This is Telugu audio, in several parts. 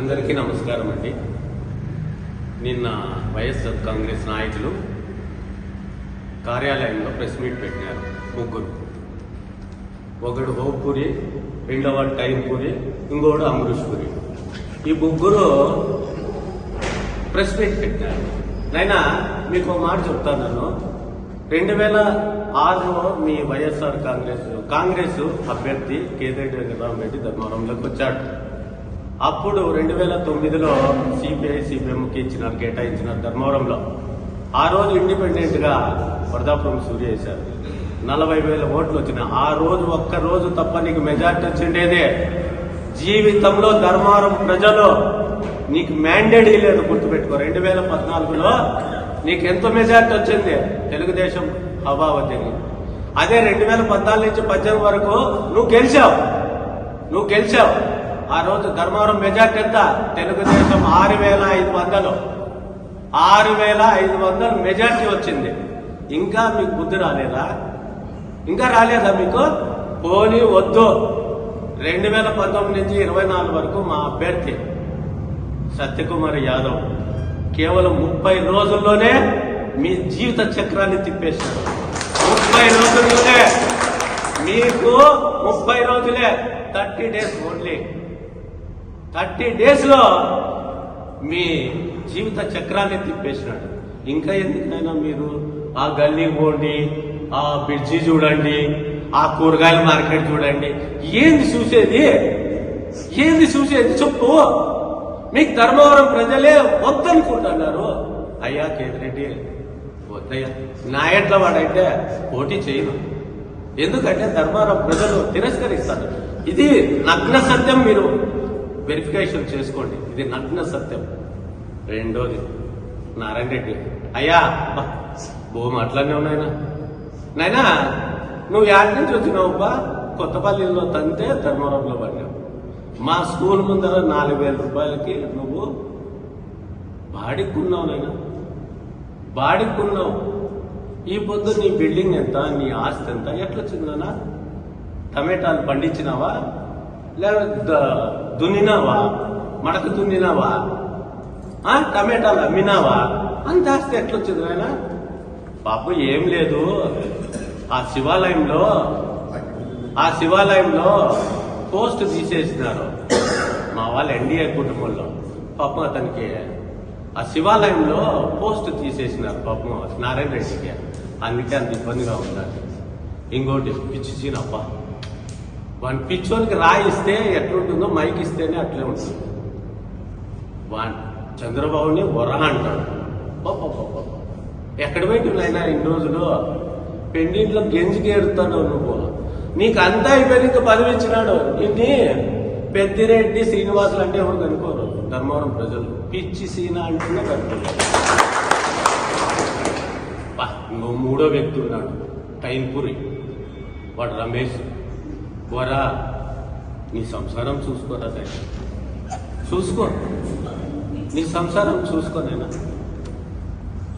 అందరికీ నమస్కారం అండి. నిన్న వైఎస్ఆర్ కాంగ్రెస్ నాయకులు కార్యాలయంలో ప్రెస్ మీట్ పెట్టినారు ముగ్గురు. ఒకడు హోపూరి రెండవ టైంపూరి ఇంకోడు అమృష్ పురి ఈ ముగ్గురు ప్రెస్ మీట్ పెట్టినారు. నైనా మీకు మాట చెప్తాను నేను. రెండు వేల ఆరులో మీ వైఎస్ఆర్ కాంగ్రెస్ కాంగ్రెస్ అభ్యర్థి కేతిరెడ్డి వెంకటరామరెడ్డి ధర్మవరంలోకి వచ్చాడు. అప్పుడు రెండు వేల తొమ్మిదిలో సిపిఐ సిపిఎంకి ఇచ్చినారు కేటాయించినారు ధర్మవరంలో ఆ రోజు ఇండిపెండెంట్గా వరదాపురం సూర్య వేశారు. నలభై వేల ఓట్లు వచ్చిన ఆ రోజు ఒక్క రోజు తప్ప నీకు మెజార్టీ వచ్చిండేదే. జీవితంలో ధర్మవరం ప్రజలు నీకు మ్యాండేట్ లేదు గుర్తుపెట్టుకో. రెండు వేల పద్నాలుగులో నీకు ఎంతో మెజార్టీ వచ్చింది? తెలుగుదేశం హవా వచ్చింది అదే రెండు వేల పద్నాలుగు నుంచి పద్దెనిమిది వరకు నువ్వు గెలిచావు. నువ్వు గెలిచావు. ఆ రోజు ధర్మవరం మెజార్టీ ఎంత? తెలుగుదేశం ఆరు వేల ఐదు వందలు. ఆరు వేల ఐదు వందలు మెజార్టీ వచ్చింది. ఇంకా మీకు బుద్ధి రాలేదా? ఇంకా రాలేదా మీకు? పోనీ వద్దు. రెండు వేల పంతొమ్మిది నుంచి ఇరవై నాలుగు వరకు మా అభ్యర్థి సత్యకుమార్ యాదవ్ కేవలం ముప్పై రోజుల్లోనే మీ జీవిత చక్రాన్ని తిప్పేశారు. ముప్పై రోజుల్లోనే. మీకు ముప్పై రోజులే. Thirty days only. థర్టీ డేస్లో మీ జీవిత చక్రాన్ని తిప్పేసినాడు. ఇంకా ఎందుకైనా మీరు ఆ గల్లీ పోండి ఆ బ్రిడ్జి చూడండి ఆ కూరగాయల మార్కెట్ చూడండి. ఏంది చూసేది? ఏంది చూసేది? చెప్పు. మీకు ధర్మవరం ప్రజలే వద్దనుకుంటున్నారు. అయ్యా కేతిరెడ్డి వద్దయ్యా నా ఎట్ల వాడైతే పోటీ చేయను. ఎందుకంటే ధర్మవరం ప్రజలు తిరస్కరిస్తారు. ఇది నగ్న సత్యం మీరు. వెరిఫికేషన్ చేసుకోండి. ఇది నగ్న సత్యం. రెండోది నారాయణ రెడ్డి. అయ్యా అబ్బా, భూమి అట్లానే ఉన్నాయినా నాయనా నువ్వు యాడ్ నుంచి వచ్చినావుబ్బా కొత్తపల్లిలో తంతే ధర్మవరంలో పడినావు మా స్కూల్ ముందర నాలుగు వేల రూపాయలకి నువ్వు బాడిక్కున్నావు నాయనా బాడిక్కున్నావు. ఈ పొద్దు నీ బిల్డింగ్ ఎంత నీ ఆస్తి ఎంత? ఎట్లా వచ్చిందనా టమాటాలు పండించినావా? లేదా దున్నినావా? మడక దున్నినావా? టమాటాలు అమ్మినావా? అని దాస్తే ఎట్లొచ్చింది ఆయన పాపం ఏం లేదు. ఆ శివాలయంలో ఆ శివాలయంలో పోస్ట్ తీసేసినారు మా వాళ్ళ ఎన్డీఏ కుటుంబంలో. పాపం అతనికి ఆ శివాలయంలో పోస్ట్ తీసేసినారు పాపం నారాయణ రెడ్డికి. అందుకే అంత ఇబ్బందిగా ఉండాలి. ఇంకోటి పిచ్చి వాని పిచ్చోనికి రాయిస్తే ఎట్లుంటుందో మైక్ ఇస్తేనే అట్లే ఉంటుంది. వాన్ చంద్రబాబుని వర అంటాడు. ఎక్కడ ఎక్కడ పెట్టినైనా ఇన్ని రోజులు? పెండింట్లో గెంజి గేరుతాడు నువ్వు. నీకు అంతా అయిపోయి ఇంకా పదవి ఇచ్చినాడు ఇన్ని పెద్దిరెడ్డి శ్రీనివాసులు అంటే ఎవరు కనుకోరు ధర్మవరం ప్రజలు. పిచ్చి సీన అంటేనే కనుకోరు బా, ఇంకో మూడో వ్యక్తి ఉన్నాడు. టైంపురి వాడు రమేష్. వరా నీ సంసారం చూసుకోరా తల్లి చూసుకో. నీ సంసారం చూసుకోనైనా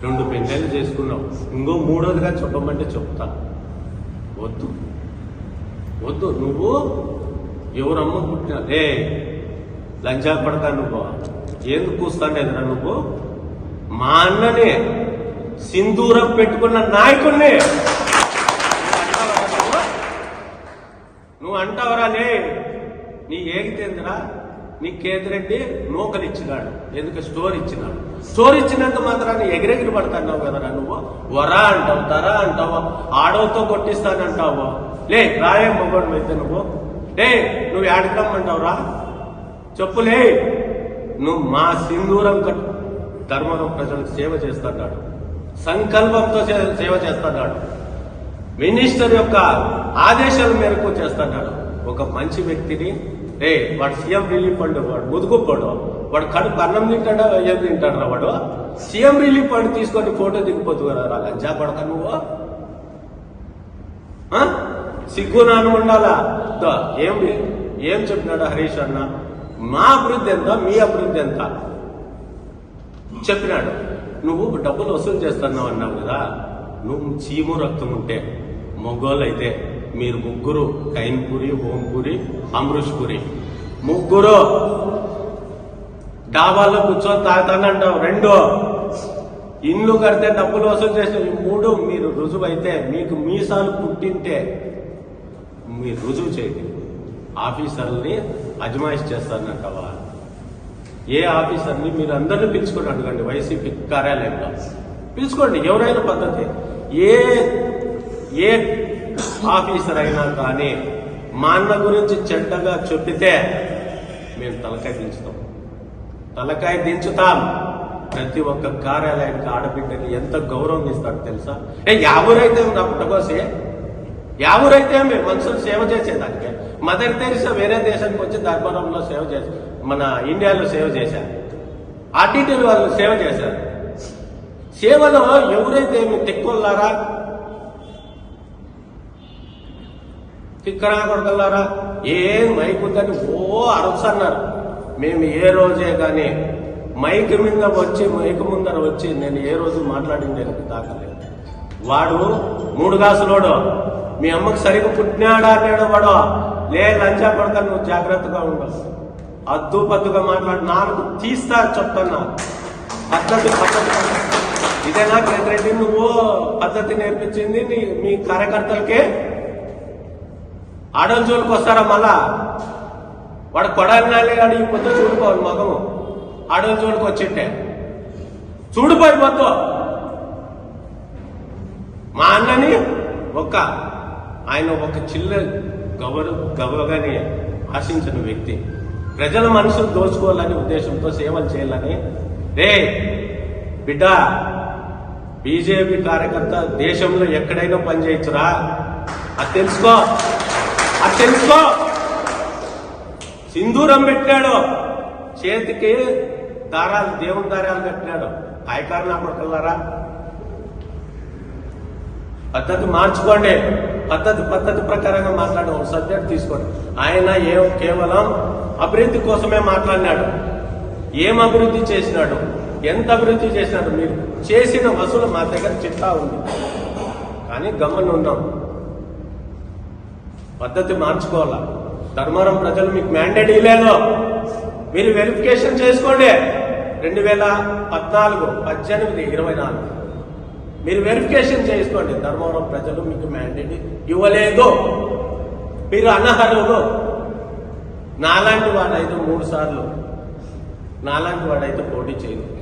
రెండు పెంటలు చేసుకున్నావు. ఇంకో మూడోదిగా చెప్పమంటే చెప్తా. వద్దు. వద్దు. నువ్వు ఎవరమ్మ పుట్టిన రే లంచా పడతా నువ్వు. ఎందుకు కూస్తాండేదిరా నువ్వు? మా అన్ననే సింధూరం పెట్టుకున్న నాయకుడిని అంటావరా లే నీ ఏగితేందిరా? నీ కేతిరెడ్డి నూకలు ఇచ్చినాడు ఎందుకు? స్టోర్ ఇచ్చినాడు స్టోర్ ఇచ్చినంత మాత్రాన్ని ఎగిరెగిరి పడుతున్నావు కదరా నువ్వు? వరా అంటావు తరా అంటావు ఆడవతో కొట్టిస్తానంటావు. లే రాయం మొగోడు అయితే నువ్వు. లే నువ్వు ఏడకమ్మంటావురా చెప్పులే నువ్వు మా సింధూరం కట్టు. ధర్మవరం ప్రజలకు సేవ చేస్తున్నాడు సంకల్పంతో సేవ చేస్తున్నాడు మినిస్టర్ యొక్క ఆదేశాల మేరకు చేస్తున్నాడు ఒక మంచి వ్యక్తిని రే వాడు సీఎం రిలీఫ్ ఫండ్ వాడు ముదుగుపోడు. వాడు కడుపు అన్నం తింటాడా ఏం తింటాడా వాడు? సీఎం రిలీఫ్ ఫండ్ తీసుకొని ఫోటో దిగిపోతు కదా రా పడక నువ్వు? ఆ? సిగ్గు నాన్న ఉండాలా? ఏం ఏం చెప్పినాడు హరీష్ అన్న? మా అభివృద్ధి ఎంత మీ అభివృద్ధి ఎంత? చెప్పినాడు. నువ్వు డబ్బులు వసూలు చేస్తున్నావు అన్నావు కదా నువ్వు చీము రక్తం ఉంటే. మొగోళ్ళు అయితే మీరు ముగ్గురు కైన్పూరి హోంపూరి అమృష్పూరి. ముగ్గురు డాబాల్లో కూర్చొని తాగుతానంటావు రెండో ఇండ్లు కడితే డబ్బులు వసూలు చేసిన ఈ మూడు మీరు రుజువు అయితే మీకు మీసాలు పుట్టింటే మీరు రుజువు చేయండి. ఆఫీసర్ని అజమాయిష్ చేస్తానంటావా ఏ ఆఫీసర్ని మీరు అందరిని పిలుచుకొని అడగండి. వైసీపీ కార్యాలయంలో. పిలుచుకోండి ఎవరైనా పద్ధతి. ఏ ఏ ఆఫీసర్ అయినా కానీ మా అన్న గురించి చెడ్డగా చెప్పితే మేము తలకాయ దించుతాం. తలకాయ దించుతాం. ప్రతి ఒక్క కార్యాలయానికి ఆడబిడ్డకి ఎంత గౌరవం ఇస్తాడు తెలుసా? ఏ యావరైతే నా పుట్టకోసి యావరైతే మేము మనుషులు సేవ చేసేదానికి? మదర్ తెరిసా వేరే దేశానికి వచ్చి ధర్మవరంలో సేవ చేసి మన ఇండియాలో సేవ చేశారు ఆర్టీటీలు వాళ్ళు సేవ చేశారు. సేవలో ఎవరైతే మీ తెక్కువలారా తిక్కరా కొడగలరా ఏం మైక్ ఓ అరసన్నారు మేము ఏ రోజే కానీ మైక్ మీద వచ్చి మైక్ ముందర వచ్చి నేను ఏ రోజు మాట్లాడింది దాకలేదు వాడు మూడు గాసులోడు. మీ అమ్మకి సరిగ్గా పుట్టినాడా అన్నాడు వాడు? లే లంచా పడతాను నువ్వు జాగ్రత్తగా ఉండవు అద్దు పద్దుగా మాట్లాడు నాకు తీస్తా చెప్తున్నా. పద్ధతి పద్ధతి. ఇదేనా కేంద్రెడ్డి నువ్వు పద్ధతి నేర్పించింది నీ మీ కార్యకర్తలకే? ఆడోళ్ళ జోలికి వస్తారా మళ్ళా? వాడు కొడాలి కానీ ఈ పొద్దు చూడుకోవాలి మగము ఆడోళ్ళ జోలికి వచ్చింటే. చూడుపోయి మొత్తం. మా అన్నని ఒక్క ఆయన ఒక చిల్ల గౌరవ గౌరవగానే ఆశించిన వ్యక్తి. ప్రజల మనసును దోచుకోవాలని ఉద్దేశంతో సేవలు చేయాలని. రే బిడ్డ బీజేపీ కార్యకర్త దేశంలో ఎక్కడైనా పనిచేయచ్చురా? అది తెలుసుకో. అది తెలుసుకో సింధూరం పెట్టాడు. చేతికి దారాలు దేవుని దారాలు కట్టినాడు కాయకారు నా కొడుకులారా? పద్ధతి మార్చుకోండి. పద్ధతి పద్ధతి ప్రకారంగా మాట్లాడడం ఒక సబ్జెక్ట్ తీసుకోండి. ఆయన ఏ కేవలం అభివృద్ధి కోసమే మాట్లాడినాడు. ఏం అభివృద్ధి చేసినాడు? ఎంత అభివృద్ధి చేసినాడు? మీరు చేసిన వసూలు మా దగ్గర చిట్టా ఉంది. కానీ గమ్మన ఉన్నాం పద్ధతి మార్చుకోవాలా? ధర్మవరం ప్రజలు మీకు మ్యాండేట్ ఇవ్వలేదు మీరు వెరిఫికేషన్ చేసుకోండి. రెండు వేల పద్నాలుగు పద్దెనిమిది ఇరవై నాలుగు. మీరు వెరిఫికేషన్ చేసుకోండి. ధర్మవరం ప్రజలు మీకు మ్యాండేట్ ఇవ్వలేదు. మీరు అనర్హులు. నాలాంటి వాడైతే మూడు సార్లు. నాలాంటి వాడైతే పోటీ చేయదు